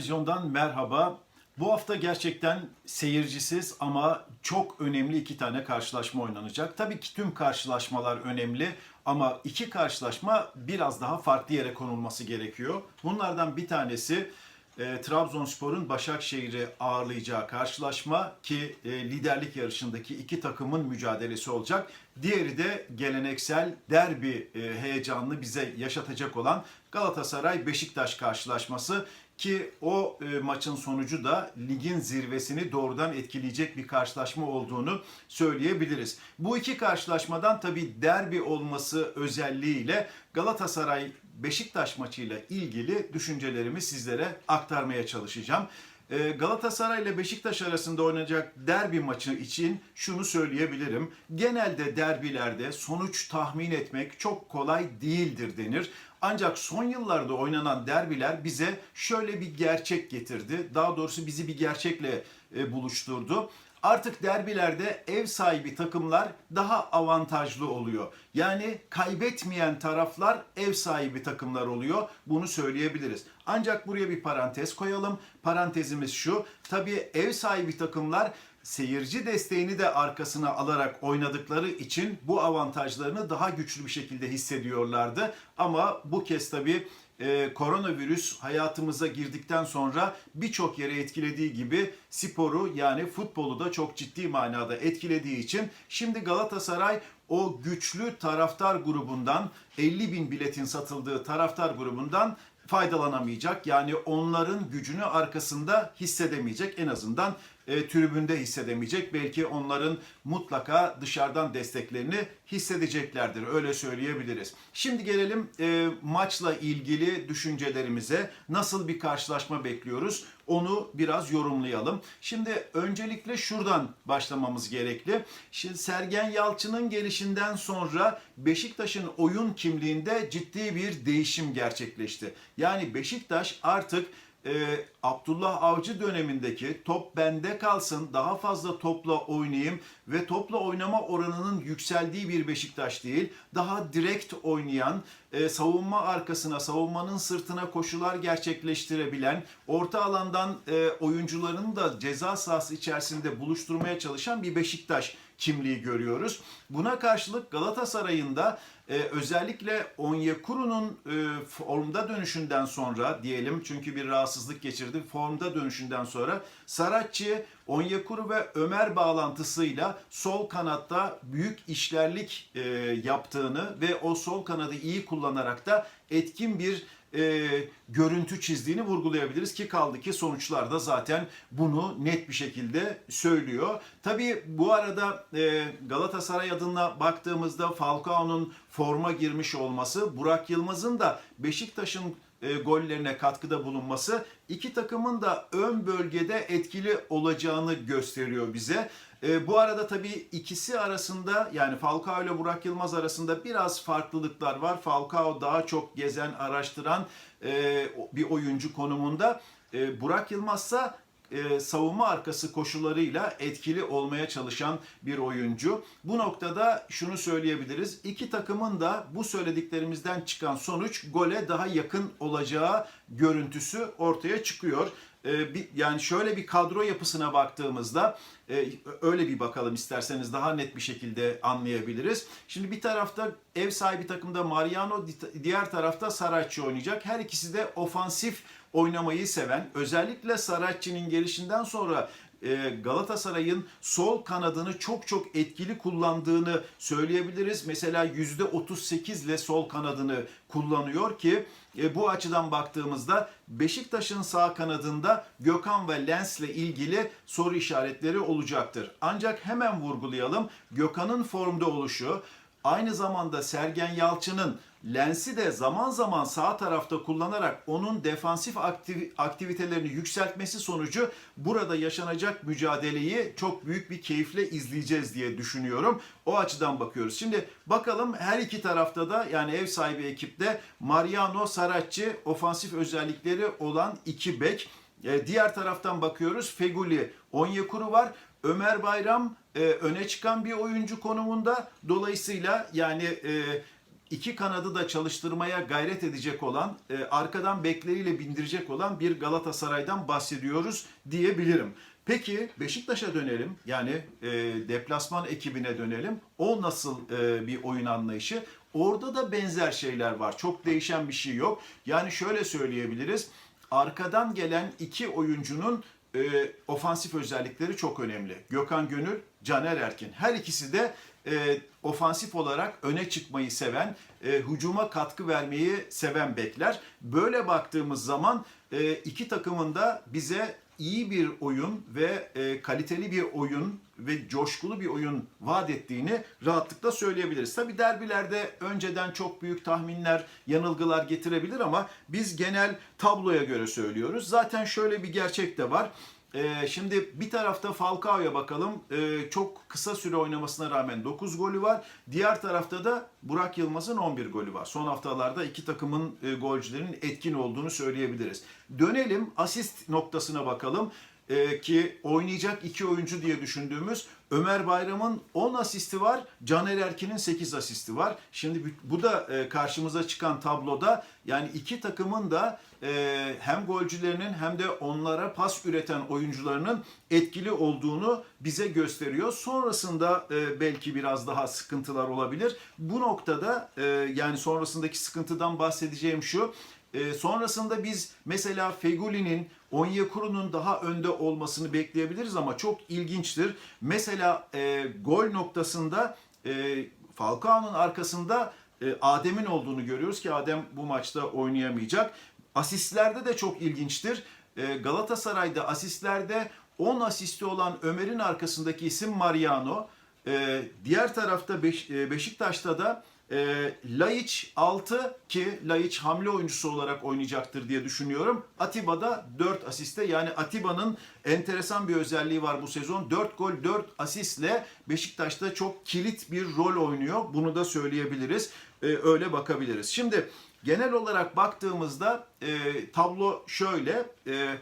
Vizyon'dan merhaba. Bu hafta gerçekten seyircisiz ama çok önemli iki tane karşılaşma oynanacak. Tabii ki tüm karşılaşmalar önemli ama iki karşılaşma biraz daha farklı yere konulması gerekiyor. Bunlardan bir tanesi e, Trabzonspor'un Başakşehir'i ağırlayacağı karşılaşma ki e, liderlik yarışındaki iki takımın mücadelesi olacak. Diğeri de geleneksel derbi e, heyecanını bize yaşatacak olan Galatasaray-Beşiktaş karşılaşması ki o e, maçın sonucu da ligin zirvesini doğrudan etkileyecek bir karşılaşma olduğunu söyleyebiliriz. Bu iki karşılaşmadan tabii derbi olması özelliğiyle Galatasaray Beşiktaş maçıyla ilgili düşüncelerimi sizlere aktarmaya çalışacağım. Ee, Galatasaray ile Beşiktaş arasında oynanacak derbi maçı için şunu söyleyebilirim. Genelde derbilerde sonuç tahmin etmek çok kolay değildir denir. Ancak son yıllarda oynanan derbiler bize şöyle bir gerçek getirdi. Daha doğrusu bizi bir gerçekle e, buluşturdu. Artık derbilerde ev sahibi takımlar daha avantajlı oluyor. Yani kaybetmeyen taraflar ev sahibi takımlar oluyor. Bunu söyleyebiliriz. Ancak buraya bir parantez koyalım. Parantezimiz şu. Tabii ev sahibi takımlar seyirci desteğini de arkasına alarak oynadıkları için bu avantajlarını daha güçlü bir şekilde hissediyorlardı. Ama bu kez tabii e, koronavirüs hayatımıza girdikten sonra birçok yere etkilediği gibi sporu yani futbolu da çok ciddi manada etkilediği için şimdi Galatasaray o güçlü taraftar grubundan 50 bin biletin satıldığı taraftar grubundan faydalanamayacak. Yani onların gücünü arkasında hissedemeyecek. En azından e, tribünde hissedemeyecek. Belki onların mutlaka dışarıdan desteklerini hissedeceklerdir. Öyle söyleyebiliriz. Şimdi gelelim e, maçla ilgili düşüncelerimize. Nasıl bir karşılaşma bekliyoruz? Onu biraz yorumlayalım. Şimdi öncelikle şuradan başlamamız gerekli. Şimdi Sergen Yalçın'ın gelişinden sonra Beşiktaş'ın oyun kimliğinde ciddi bir değişim gerçekleşti. Yani Beşiktaş artık e, Abdullah Avcı dönemindeki top bende kalsın, daha fazla topla oynayayım ve topla oynama oranının yükseldiği bir Beşiktaş değil, daha direkt oynayan, e, savunma arkasına, savunmanın sırtına koşular gerçekleştirebilen, orta alandan e, oyuncularını da ceza sahası içerisinde buluşturmaya çalışan bir Beşiktaş kimliği görüyoruz. Buna karşılık Galatasaray'ın da e, özellikle Onyekuru'nun e, formda dönüşünden sonra diyelim çünkü bir rahatsızlık geçirdi. Formda dönüşünden sonra Saratçı, Onyekuru ve Ömer bağlantısıyla sol kanatta büyük işlerlik e, yaptığını ve o sol kanadı iyi kullanarak da etkin bir e, görüntü çizdiğini vurgulayabiliriz ki kaldı ki sonuçlar da zaten bunu net bir şekilde söylüyor. Tabii bu arada e, Galatasaray adına baktığımızda Falcao'nun forma girmiş olması, Burak Yılmaz'ın da Beşiktaş'ın e, gollerine katkıda bulunması iki takımın da ön bölgede etkili olacağını gösteriyor bize. E, bu arada tabii ikisi arasında yani Falcao ile Burak Yılmaz arasında biraz farklılıklar var. Falcao daha çok gezen, araştıran e, bir oyuncu konumunda. E, Burak Yılmaz ise e, savunma arkası koşularıyla etkili olmaya çalışan bir oyuncu. Bu noktada şunu söyleyebiliriz. İki takımın da bu söylediklerimizden çıkan sonuç gole daha yakın olacağı görüntüsü ortaya çıkıyor. E, yani şöyle bir kadro yapısına baktığımızda e, öyle bir bakalım isterseniz daha net bir şekilde anlayabiliriz. Şimdi bir tarafta ev sahibi takımda Mariano, diğer tarafta Saracchi oynayacak. Her ikisi de ofansif oynamayı seven, özellikle Saracchi'nin gelişinden sonra e, Galatasaray'ın sol kanadını çok çok etkili kullandığını söyleyebiliriz. Mesela %38 ile sol kanadını kullanıyor ki e, bu açıdan baktığımızda Beşiktaş'ın sağ kanadında Gökhan ve Lens ile ilgili soru işaretleri olacaktır. Ancak hemen vurgulayalım. Gökhan'ın formda oluşu, aynı zamanda Sergen Yalçın'ın lensi de zaman zaman sağ tarafta kullanarak onun defansif aktiv- aktivitelerini yükseltmesi sonucu burada yaşanacak mücadeleyi çok büyük bir keyifle izleyeceğiz diye düşünüyorum. O açıdan bakıyoruz. Şimdi bakalım her iki tarafta da yani ev sahibi ekipte Mariano Saracchi ofansif özellikleri olan iki bek. E, diğer taraftan bakıyoruz Feguli, Onyekuru var. Ömer Bayram e, öne çıkan bir oyuncu konumunda. Dolayısıyla yani e, iki kanadı da çalıştırmaya gayret edecek olan, e, arkadan bekleriyle bindirecek olan bir Galatasaray'dan bahsediyoruz diyebilirim. Peki Beşiktaş'a dönelim. Yani e, deplasman ekibine dönelim. O nasıl e, bir oyun anlayışı? Orada da benzer şeyler var. Çok değişen bir şey yok. Yani şöyle söyleyebiliriz. Arkadan gelen iki oyuncunun e, ofansif özellikleri çok önemli. Gökhan Gönül, Caner Erkin. Her ikisi de e, ofansif olarak öne çıkmayı seven, e, hücuma katkı vermeyi seven bekler. Böyle baktığımız zaman e, iki takımın da bize iyi bir oyun ve e, kaliteli bir oyun ve coşkulu bir oyun vaat ettiğini rahatlıkla söyleyebiliriz. Tabi derbilerde önceden çok büyük tahminler, yanılgılar getirebilir ama biz genel tabloya göre söylüyoruz. Zaten şöyle bir gerçek de var. Ee, şimdi bir tarafta Falcao'ya bakalım. Ee, çok kısa süre oynamasına rağmen 9 golü var. Diğer tarafta da Burak Yılmaz'ın 11 golü var. Son haftalarda iki takımın e, golcülerinin etkin olduğunu söyleyebiliriz. Dönelim asist noktasına bakalım. Ee, ki oynayacak iki oyuncu diye düşündüğümüz Ömer Bayram'ın 10 asisti var, Caner Erkin'in 8 asisti var. Şimdi bu da e, karşımıza çıkan tabloda yani iki takımın da e, hem golcülerinin hem de onlara pas üreten oyuncularının etkili olduğunu bize gösteriyor. Sonrasında e, belki biraz daha sıkıntılar olabilir. Bu noktada e, yani sonrasındaki sıkıntıdan bahsedeceğim şu. E, sonrasında biz mesela Feguli'nin, Onyekuru'nun daha önde olmasını bekleyebiliriz ama çok ilginçtir. Mesela e, gol noktasında e, Falcao'nun arkasında e, Adem'in olduğunu görüyoruz ki Adem bu maçta oynayamayacak. Asistlerde de çok ilginçtir. E, Galatasaray'da asistlerde 10 asisti olan Ömer'in arkasındaki isim Mariano. E, diğer tarafta Beş, e, Beşiktaş'ta da e, Laiç 6 ki Laiç hamle oyuncusu olarak oynayacaktır diye düşünüyorum. Atiba da 4 asiste yani Atiba'nın enteresan bir özelliği var bu sezon. 4 gol 4 asistle Beşiktaş'ta çok kilit bir rol oynuyor. Bunu da söyleyebiliriz. E, öyle bakabiliriz. Şimdi genel olarak baktığımızda e, tablo şöyle. E,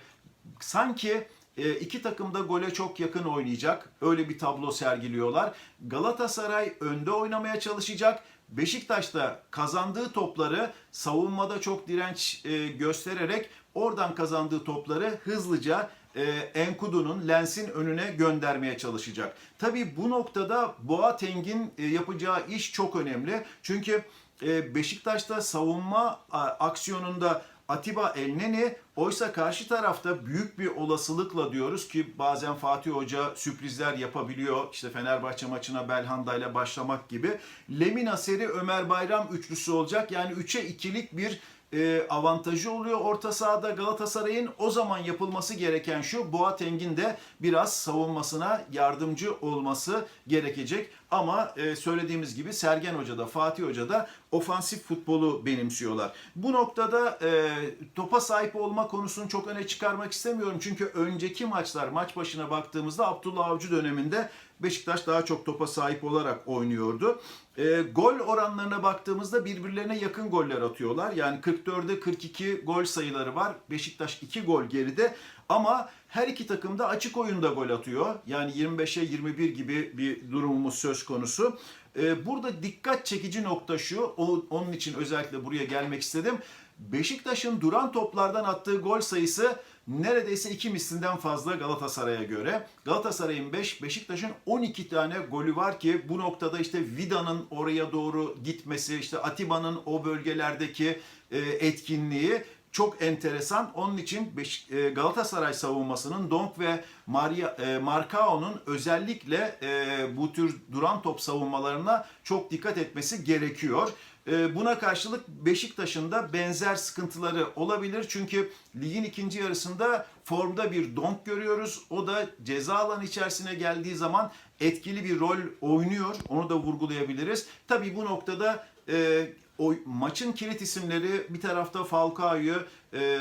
sanki e, iki takım da gole çok yakın oynayacak. Öyle bir tablo sergiliyorlar. Galatasaray önde oynamaya çalışacak. Beşiktaş da kazandığı topları savunmada çok direnç e, göstererek oradan kazandığı topları hızlıca e, Enkudu'nun Lens'in önüne göndermeye çalışacak. Tabii bu noktada Boateng'in e, yapacağı iş çok önemli. Çünkü e, Beşiktaş'ta savunma a, aksiyonunda Atiba Elneni oysa karşı tarafta büyük bir olasılıkla diyoruz ki bazen Fatih Hoca sürprizler yapabiliyor. İşte Fenerbahçe maçına Belhanda ile başlamak gibi. Lemina Seri Ömer Bayram üçlüsü olacak. Yani 3'e 2'lik bir e, avantajı oluyor orta sahada Galatasaray'ın. O zaman yapılması gereken şu Boateng'in de biraz savunmasına yardımcı olması gerekecek. Ama e, söylediğimiz gibi Sergen Hoca da Fatih Hoca da ofansif futbolu benimsiyorlar. Bu noktada e, topa sahip olma konusunu çok öne çıkarmak istemiyorum. Çünkü önceki maçlar maç başına baktığımızda Abdullah Avcı döneminde Beşiktaş daha çok topa sahip olarak oynuyordu. E, gol oranlarına baktığımızda birbirlerine yakın goller atıyorlar. Yani 44'e 42 gol sayıları var. Beşiktaş 2 gol geride. Ama her iki takım da açık oyunda gol atıyor. Yani 25'e 21 gibi bir durumumuz söz konusu. Ee, burada dikkat çekici nokta şu. Onun için özellikle buraya gelmek istedim. Beşiktaş'ın duran toplardan attığı gol sayısı neredeyse iki mislinden fazla Galatasaray'a göre. Galatasaray'ın 5, Beşiktaş'ın 12 tane golü var ki bu noktada işte Vida'nın oraya doğru gitmesi, işte Atiba'nın o bölgelerdeki e, etkinliği çok enteresan. Onun için e, Galatasaray savunmasının Donk ve Maria, e, Marcao'nun özellikle e, bu tür duran top savunmalarına çok dikkat etmesi gerekiyor. E, Buna karşılık Beşiktaş'ın da benzer sıkıntıları olabilir. Çünkü ligin ikinci yarısında formda bir Donk görüyoruz. O da ceza alanı içerisine geldiği zaman etkili bir rol oynuyor. Onu da vurgulayabiliriz. Tabii bu noktada e, o maçın kilit isimleri bir tarafta Falcao'yu, e, e,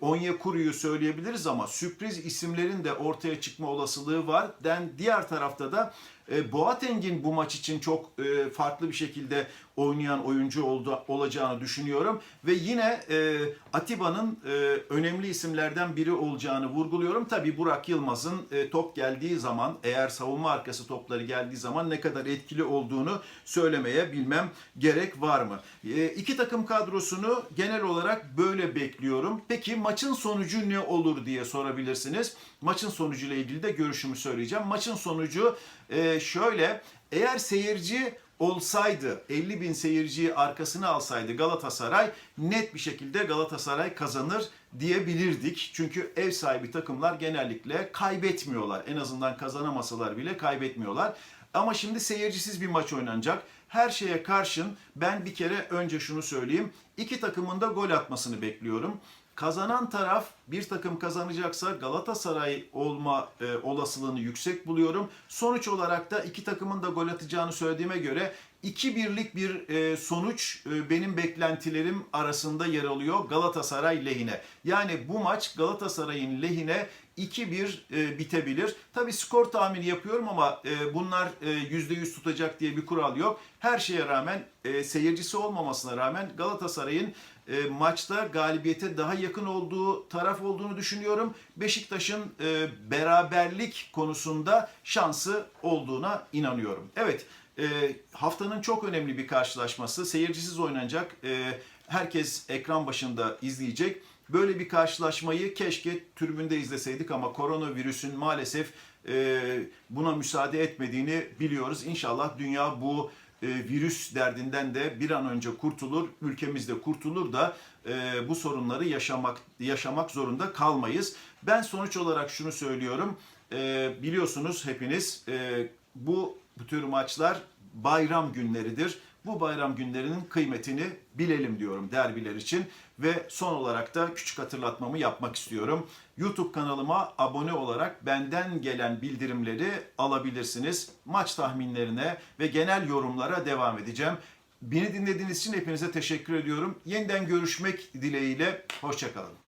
Onyekuru'yu söyleyebiliriz ama sürpriz isimlerin de ortaya çıkma olasılığı var. Den diğer tarafta da e, Boateng'in bu maç için çok e, farklı bir şekilde oynayan oyuncu oldu, olacağını düşünüyorum ve yine e, Atiba'nın önemli isimlerden biri olacağını vurguluyorum. Tabii Burak Yılmaz'ın top geldiği zaman eğer savunma arkası topları geldiği zaman ne kadar etkili olduğunu söylemeye bilmem gerek var mı? E, iki takım kadrosunu genel olarak böyle bekliyorum. Peki maçın sonucu ne olur diye sorabilirsiniz. Maçın sonucuyla ilgili de görüşümü söyleyeceğim. Maçın sonucu e, şöyle eğer seyirci olsaydı 50 bin seyirciyi arkasına alsaydı Galatasaray net bir şekilde Galatasaray kazanır diyebilirdik. Çünkü ev sahibi takımlar genellikle kaybetmiyorlar. En azından kazanamasalar bile kaybetmiyorlar. Ama şimdi seyircisiz bir maç oynanacak. Her şeye karşın ben bir kere önce şunu söyleyeyim. İki takımın da gol atmasını bekliyorum. Kazanan taraf bir takım kazanacaksa Galatasaray olma e, olasılığını yüksek buluyorum. Sonuç olarak da iki takımın da gol atacağını söylediğime göre 2-1'lik bir e, sonuç e, benim beklentilerim arasında yer alıyor Galatasaray lehine. Yani bu maç Galatasaray'ın lehine 2-1 e, bitebilir. Tabi skor tahmini yapıyorum ama e, bunlar e, %100 tutacak diye bir kural yok. Her şeye rağmen e, seyircisi olmamasına rağmen Galatasaray'ın maçta galibiyete daha yakın olduğu taraf olduğunu düşünüyorum. Beşiktaş'ın beraberlik konusunda şansı olduğuna inanıyorum. Evet haftanın çok önemli bir karşılaşması. Seyircisiz oynanacak. Herkes ekran başında izleyecek. Böyle bir karşılaşmayı keşke tribünde izleseydik ama koronavirüsün maalesef e, buna müsaade etmediğini biliyoruz. İnşallah dünya bu e, virüs derdinden de bir an önce kurtulur, ülkemizde kurtulur da e, bu sorunları yaşamak yaşamak zorunda kalmayız. Ben sonuç olarak şunu söylüyorum. E, biliyorsunuz hepiniz e, bu bu tür maçlar bayram günleridir. Bu bayram günlerinin kıymetini bilelim diyorum derbiler için ve son olarak da küçük hatırlatmamı yapmak istiyorum. YouTube kanalıma abone olarak benden gelen bildirimleri alabilirsiniz. Maç tahminlerine ve genel yorumlara devam edeceğim. Beni dinlediğiniz için hepinize teşekkür ediyorum. Yeniden görüşmek dileğiyle. Hoşçakalın.